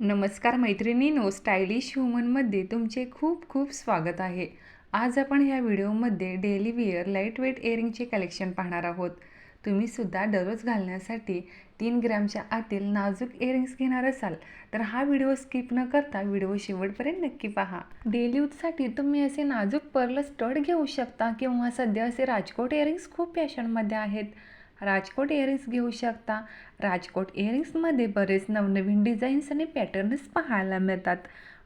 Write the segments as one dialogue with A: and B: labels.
A: नमस्कार मैत्रिणीनो स्टायलिश ह्युमनमध्ये तुमचे खूप खूप स्वागत आहे. आज आपण ह्या व्हिडिओमध्ये डेली वेअर लाइट वेट इयरिंगचे कलेक्शन पाहणार आहोत. तुम्हीसुद्धा दररोज घालण्यासाठी तीन ग्रॅमच्या आतील नाजूक इयरिंग्स घेणार असाल तर हा व्हिडिओ स्किप न करता व्हिडिओ शेवटपर्यंत नक्की पहा. डेली यूजसाठी तुम्ही असे नाजूक पर्ल स्टड घेऊ शकता किंवा सध्या असे राजकोट इयरिंग्स खूप फॅशनमध्ये आहेत. राजकोट इयरिंग्स घेऊ शकता. राजकोट इयरिंग्समध्ये बरेच नवनवीन डिझाईन्स आणि पॅटर्न्स पाहायला मिळतात.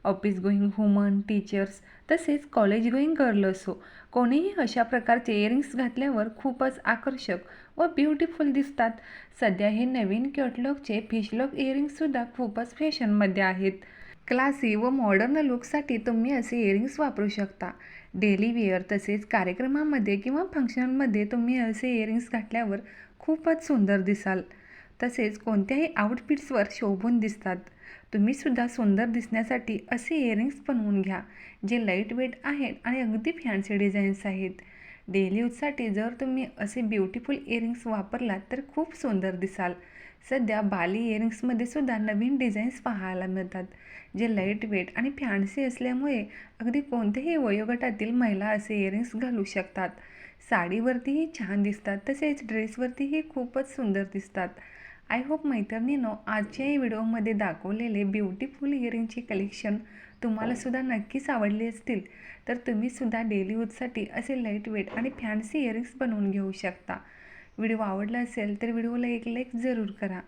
A: ऑफिस गोईंग वुमन टीचर्स तसेच कॉलेज गोईंग गर्ल असो. कोणीही अशा प्रकारचे इयरिंग्स घातल्यावर खूपच आकर्षक व ब्युटिफुल दिसतात. सध्या हे नवीन कॅटलॉगचे फिशलॉक इयरिंग्ससुद्धा खूपच फॅशनमध्ये आहेत. क्लासी व मॉडर्न लुकसाठी तुम्ही असे इयरिंग्स वापरू शकता. डेली वेअर तसेच कार्यक्रमामध्ये किंवा फंक्शनमध्ये तुम्ही असे इयरिंग्स घातल्यावर खूपच सुंदर दिसाल. तसेच कोणत्याही आउटफिट्सवर शोभून दिसतात. तुम्हीसुद्धा सुंदर दिसण्यासाठी असे इयरिंग्स बनवून घ्या जे लाइट वेट आहेत आणि अगदी फॅन्सी डिझाईन्स आहेत. डेली यूजसाठी जर तुम्ही असे ब्युटिफुल इयरिंग्स वापरलात तर खूप सुंदर दिसाल. सध्या बाली इयरिंग्समध्ये सुद्धा नवीन डिझाईन्स पाहायला मिळतात जे लाइट वेट आणि फॅन्सी असल्यामुळे अगदी कोणत्याही वयोगटातील महिला असे इयरिंग्स घालू शकतात. साडीवरतीही छान दिसतात तसेच ड्रेसवरतीही खूपच सुंदर दिसतात. आय होप मैत्रिणींनो आजच्या या व्हिडिओमध्ये दाखवलेले ब्युटिफुल इयरिंगचे कलेक्शन तुम्हालासुद्धा नक्कीच आवडले असतील. तर तुम्हीसुद्धा डेली यूजसाठी असे लाइट वेट आणि फॅन्सी इयरिंग्स बनवून घेऊ शकता. व्हिडिओ आवडला असेल तर व्हिडिओला एक लाईक जरूर करा.